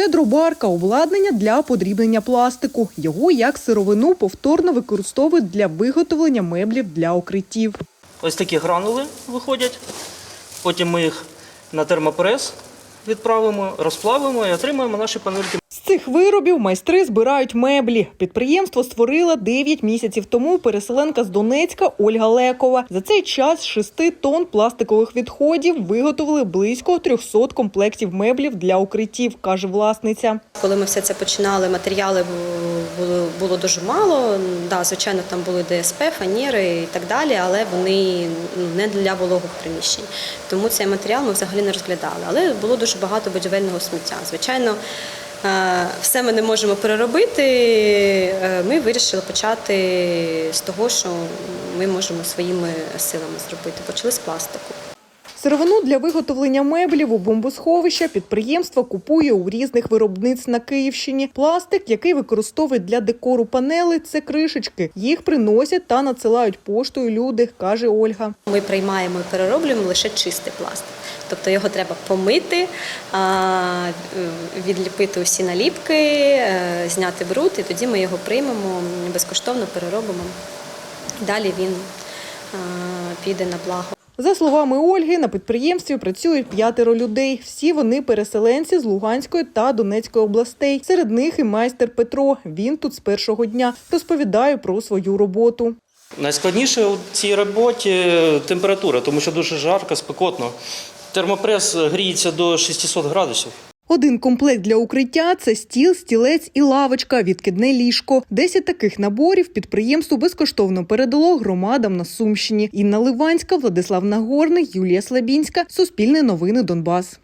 Це дробарка, обладнання для подрібнення пластику. Його як сировину повторно використовують для виготовлення меблів для укриттів. Ось такі гранули виходять. Потім ми їх на термопрес відправимо, розплавимо і отримаємо наші панельки. З цих виробів майстри збирають меблі. Підприємство створила 9 місяців тому переселенка з Донецька Ольга Лекова. За цей час з 6 тонн пластикових відходів виготовили близько 300 комплектів меблів для укриттів, каже власниця. Коли ми все це починали, матеріали було, було дуже мало. Да, звичайно, там були ДСП, фаніри і так далі, але вони ну, не для вологих приміщень. Тому цей матеріал ми взагалі не розглядали. Але було дуже багато будівельного сміття. Звичайно, е, все ми не можемо переробити. Е, Ми вирішили почати з того, що ми можемо своїми силами зробити. Почали з пластику. Сировину для виготовлення меблів у бомбосховища підприємство купує у різних виробництв на Київщині. Пластик, який використовують для декору панели, це кришечки. Їх приносять та надсилають поштою люди, каже Ольга. Ми приймаємо і перероблюємо лише чистий пластик. Тобто його треба помити, відліпити усі наліпки, е, зняти бруд, і тоді ми його приймемо безкоштовно переробимо. Далі він піде на благо. За словами Ольги, на підприємстві працюють п'ятеро людей. Всі вони переселенці з Луганської та Донецької областей. Серед них і майстер Петро. Він тут з першого дня розповідає про свою роботу. Найскладніше у цій роботі температура, тому що дуже жарко, спекотно. Термопрес гріється до 600 градусів. Один комплект для укриття це стіл, стілець і лавочка, відкидне ліжко. Десять таких наборів підприємство безкоштовно передало громадам на Сумщині. Інна Ливанська, Владислав Нагорний, Юлія Слабінська. Суспільне новини Донбас.